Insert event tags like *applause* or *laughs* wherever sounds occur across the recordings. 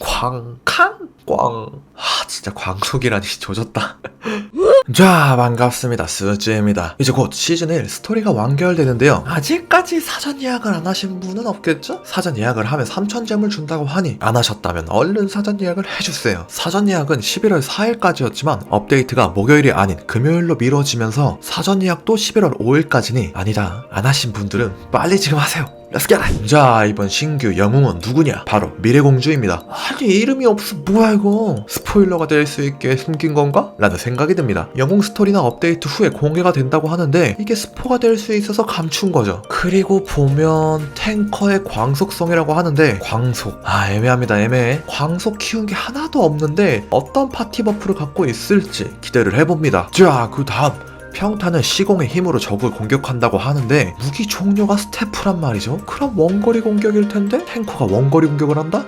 광, 캉, 꽝. 아, 진짜 광속이라니 *laughs* 조졌다. *laughs* 자, 반갑습니다. 스즈입니다. 이제 곧 시즌 1 스토리가 완결되는데요. 아직까지 사전 예약을 안 하신 분은 없겠죠? 사전 예약을 하면 3,000잼을 준다고 하니 안 하셨다면 얼른 사전 예약을 해주세요. 사전 예약은 11월 4일까지였지만 업데이트가 목요일이 아닌 금요일로 미뤄지면서 사전 예약도 11월 5일까지니 아니다. 안 하신 분들은 빨리 지금 하세요. Get it! 자, 이번 신규 영웅은 누구냐? 바로 미래공주입니다. 아니, 이름이 없어. 뭐야, 이거? 스포일러가 될 수 있게 숨긴 건가? 라는 생각이 듭니다. 영웅 스토리나 업데이트 후에 공개가 된다고 하는데, 이게 스포가 될 수 있어서 감춘 거죠. 그리고 보면, 탱커의 광속성이라고 하는데, 광속. 아, 애매합니다, 애매해. 광속 키운 게 하나도 없는데, 어떤 파티 버프를 갖고 있을지 기대를 해봅니다. 자, 그 다음. 평타는 시공의 힘으로 적을 공격한다고 하는데 무기 종류가 스태프란 말이죠. 그럼 원거리 공격일 텐데 탱커가 원거리 공격을 한다?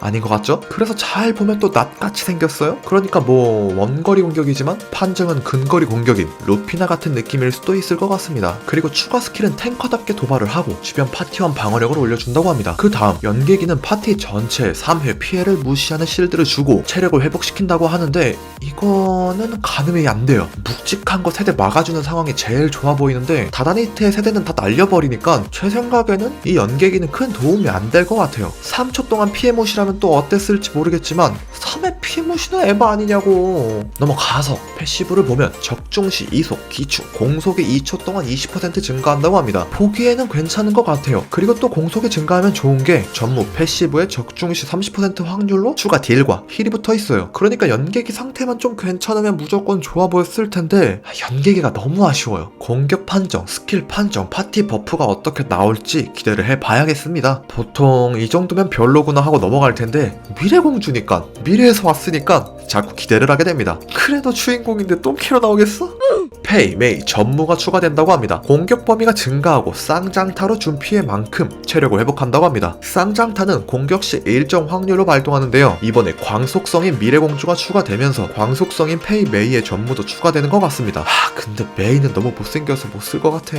아닌 것 같죠? 그래서 잘 보면 또 낫같이 생겼어요? 그러니까 뭐 원거리 공격이지만 판정은 근거리 공격인 루피나 같은 느낌일 수도 있을 것 같습니다. 그리고 추가 스킬은 탱커답게 도발을 하고 주변 파티원 방어력을 올려준다고 합니다. 그 다음 연계기는 파티 전체 3회 피해를 무시하는 실드를 주고 체력을 회복시킨다고 하는데 이거는 가늠이 안 돼요. 묵직한 거 세대 막아주는 상황이 제일 좋아 보이는데 다다니트의 세대는 다 날려버리니까 제 생각에는 이 연계기는 큰 도움이 안 될 것 같아요. 3초 동안 피해 무시라면 또 어땠을지 모르겠지만 3회 피해 무시는 에바 아니냐고. 넘어가서 패시브를 보면 적중시 이속, 기축, 공속이 2초 동안 20% 증가한다고 합니다. 보기에는 괜찮은 것 같아요. 그리고 또 공속이 증가하면 좋은 게 전무 패시브에 적중시 30% 확률로 추가 딜과 힐이 붙어 있어요. 그러니까 연계기 상태만 좀 괜찮으면 무조건 좋아 보였을 텐데 아, 연계기가 너무 아쉬워요. 공격 판정, 스킬 판정, 파티 버프가 어떻게 나올지 기대를 해봐야겠습니다. 보통 이 정도면 별로구나 하고 넘어갈 텐데 미래공주니까 미래에서 왔으니까 자꾸 기대를 하게 됩니다. 그래도 주인공인데 똥키로 나오겠어? 페이, 메이, 전무가 추가된다고 합니다. 공격 범위가 증가하고 쌍장타로 준 피해 만큼 체력을 회복한다고 합니다. 쌍장타는 공격 시 일정 확률로 발동하는데요. 이번에 광속성인 미래공주가 추가되면서 광속성인 페이, 메이의 전무도 추가되는 것 같습니다. 아, 근데 메이는 너무 못생겨서 못 쓸 것 같아.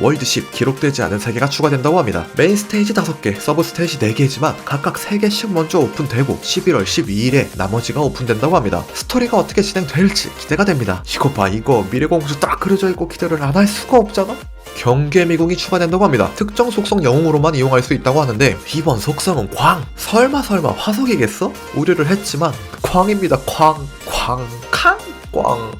월드 10 기록되지 않은 세계가 추가된다고 합니다. 메인 스테이지 5개, 서브 스테이지 4개지만 각각 3개씩 먼저 오픈되고 11월 12일에 나머지가 오픈된다고 합니다. 스토리가 어떻게 진행될지 기대가 됩니다. 이거 봐 이거 미래공주 딱 그려져 있고 기대를 안 할 수가 없잖아? 경계 미궁이 추가된다고 합니다. 특정 속성 영웅으로만 이용할 수 있다고 하는데 이번 속성은 광. 설마 설마 화석이겠어? 우려를 했지만 광입니다. 광, 광, 캉, 광.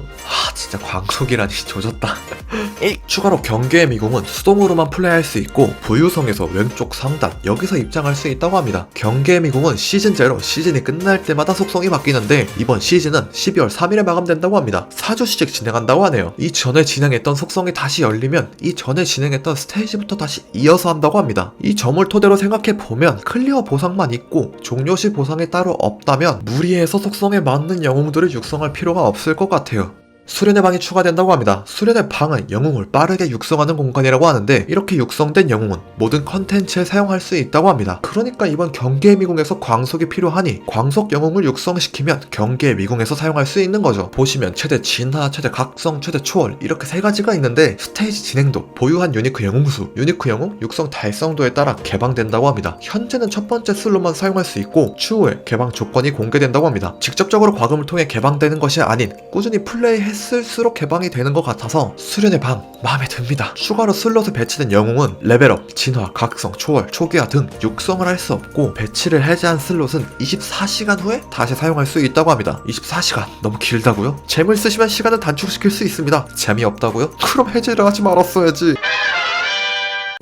아 진짜 광속이라니 조졌다. *laughs* 추가로 경계의 미궁은 수동으로만 플레이할 수 있고 부유성에서 왼쪽 상단 여기서 입장할 수 있다고 합니다. 경계의 미궁은 시즌 제로 시즌이 끝날 때마다 속성이 바뀌는데 이번 시즌은 12월 3일에 마감된다고 합니다. 4주씩 진행한다고 하네요. 이 전에 진행했던 속성이 다시 열리면 이 전에 진행했던 스테이지부터 다시 이어서 한다고 합니다. 이 점을 토대로 생각해 보면 클리어 보상만 있고 종료시 보상이 따로 없다면 무리해서 속성에 맞는 영웅들을 육성할 필요가 없을 것 같아요. 수련의 방이 추가된다고 합니다. 수련의 방은 영웅을 빠르게 육성하는 공간이라고 하는데 이렇게 육성된 영웅은 모든 컨텐츠에 사용할 수 있다고 합니다. 그러니까 이번 경계의 미궁에서 광속이 필요하니 광속 영웅을 육성시키면 경계의 미궁에서 사용할 수 있는 거죠. 보시면 최대 진화, 최대 각성, 최대 초월 이렇게 세 가지가 있는데 스테이지 진행도, 보유한 유니크 영웅 수, 유니크 영웅 육성 달성도에 따라 개방된다고 합니다. 현재는 첫 번째 슬롯만 사용할 수 있고 추후에 개방 조건이 공개된다고 합니다. 직접적으로 과금을 통해 개방되는 것이 아닌 꾸준히 플레이 했 을수록 개방이 되는 것 같아서 수련의 방 마음에 듭니다. 추가로 슬롯에 배치된 영웅은 레벨업, 진화, 각성, 초월, 초기화 등 육성을 할 수 없고 배치를 해제한 슬롯은 24시간 후에 다시 사용할 수 있다고 합니다. 24시간 너무 길다고요? 잼을 쓰시면 시간을 단축시킬 수 있습니다. 재미없다고요? *laughs* 그럼 해제를 하지 말았어야지.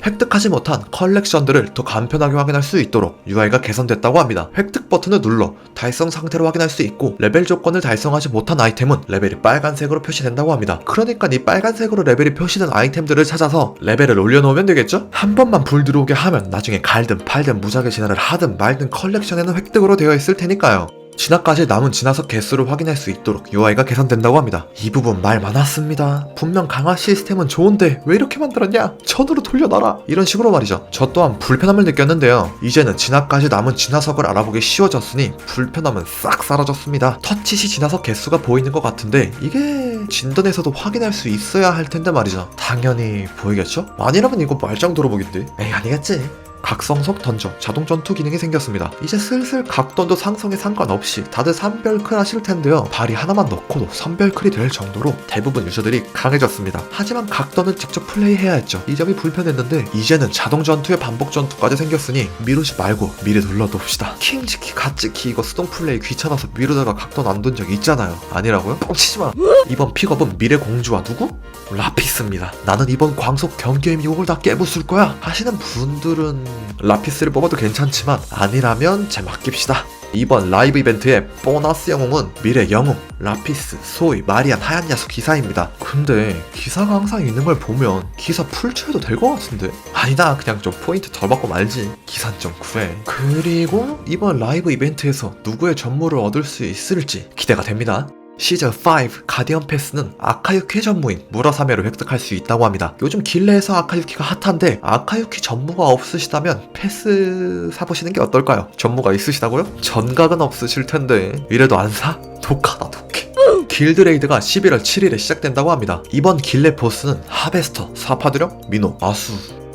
획득하지 못한 컬렉션들을 더 간편하게 확인할 수 있도록 UI가 개선됐다고 합니다. 획득 버튼을 눌러 달성 상태로 확인할 수 있고 레벨 조건을 달성하지 못한 아이템은 레벨이 빨간색으로 표시된다고 합니다. 그러니까 이 빨간색으로 레벨이 표시된 아이템들을 찾아서 레벨을 올려놓으면 되겠죠? 한 번만 불 들어오게 하면 나중에 갈든 팔든 무작위 진화를 하든 말든 컬렉션에는 획득으로 되어 있을 테니까요. 진화까지 남은 진화석 개수를 확인할 수 있도록 UI가 개선된다고 합니다. 이 부분 말 많았습니다. 분명 강화 시스템은 좋은데 왜 이렇게 만들었냐? 전으로 돌려놔라. 이런 식으로 말이죠. 저 또한 불편함을 느꼈는데요. 이제는 진화까지 남은 진화석을 알아보기 쉬워졌으니 불편함은 싹 사라졌습니다. 터치시 진화석 개수가 보이는 것 같은데 이게 진단에서도 확인할 수 있어야 할 텐데 말이죠. 당연히 보이겠죠? 아니라면 이거 말짱 들어보긴데. 에이 아니겠지. 각성석 던져 자동 전투 기능이 생겼습니다. 이제 슬슬 각던도 상성에 상관없이 다들 선별클 하실 텐데요. 발이 하나만 넣고도 선별클이 될 정도로 대부분 유저들이 강해졌습니다. 하지만 각던은 직접 플레이해야 했죠. 이 점이 불편했는데 이제는 자동 전투에 반복 전투까지 생겼으니 미루지 말고 미리 눌러둡시다. 킹 지키 갓 지키 이거 수동 플레이 귀찮아서 미루다가 각던 안둔적 있잖아요. 아니라고요? 뻥치지 마. 이번 픽업은 미래 공주와 누구? 라피스입니다. 나는 이번 광속 경기의 미국을 다 깨부술 거야. 하시는 분들은 라피스를 뽑아도 괜찮지만 아니라면 제 맡깁시다. 이번 라이브 이벤트의 보너스 영웅은 미래 영웅, 라피스, 소이, 마리안, 하얀 야수 기사입니다. 근데 기사가 항상 있는 걸 보면 기사 풀쳐도 될 것 같은데? 아니다, 그냥 좀 포인트 덜 받고 말지. 기산 좀 그래. 그리고 이번 라이브 이벤트에서 누구의 전무를 얻을 수 있을지 기대가 됩니다. 시즌5 가디언 패스는 아카유키의 전무인 무라사메를 획득할 수 있다고 합니다. 요즘 길레에서 아카유키가 핫한데 아카유키 전무가 없으시다면 패스 사보시는 게 어떨까요? 전무가 있으시다고요? 전각은 없으실 텐데 이래도 안 사? 독하다 독해. 길드레이드가 11월 7일에 시작된다고 합니다. 이번 길레 보스는 하베스터, 사파드령, 미노, 마수.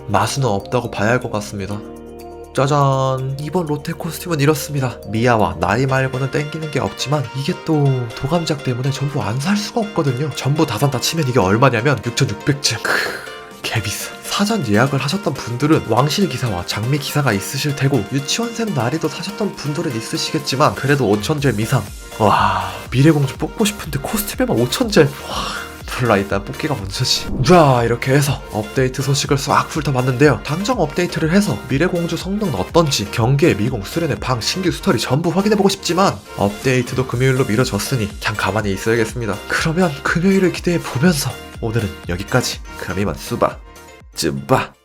마수는 없다고 봐야 할 것 같습니다. 짜잔. 이번 롯데 코스튬은 이렇습니다. 미아와 나이 말고는 땡기는 게 없지만 이게 또 도감작 때문에 전부 안 살 수가 없거든요. 전부 다 산다 치면 이게 얼마냐면 6600쯤. 크 개비싸. 사전 예약을 하셨던 분들은 왕실 기사와 장미 기사가 있으실 테고 유치원생 나리도 사셨던 분들은 있으시겠지만 그래도 5천젤 미상. 와 미래공주 뽑고 싶은데 코스튬에만 5천젤. 와 몰라 일단 뽑기가 먼저지. 자 이렇게 해서 업데이트 소식을 싹 훑어봤는데요. 당장 업데이트를 해서 미래공주 성능은 어떤지 경기의 미공 수련의 방 신규 스토리 전부 확인해보고 싶지만 업데이트도 금요일로 미뤄졌으니 그냥 가만히 있어야겠습니다. 그러면 금요일을 기대해보면서 오늘은 여기까지. 그럼 이만 수바. 쯔바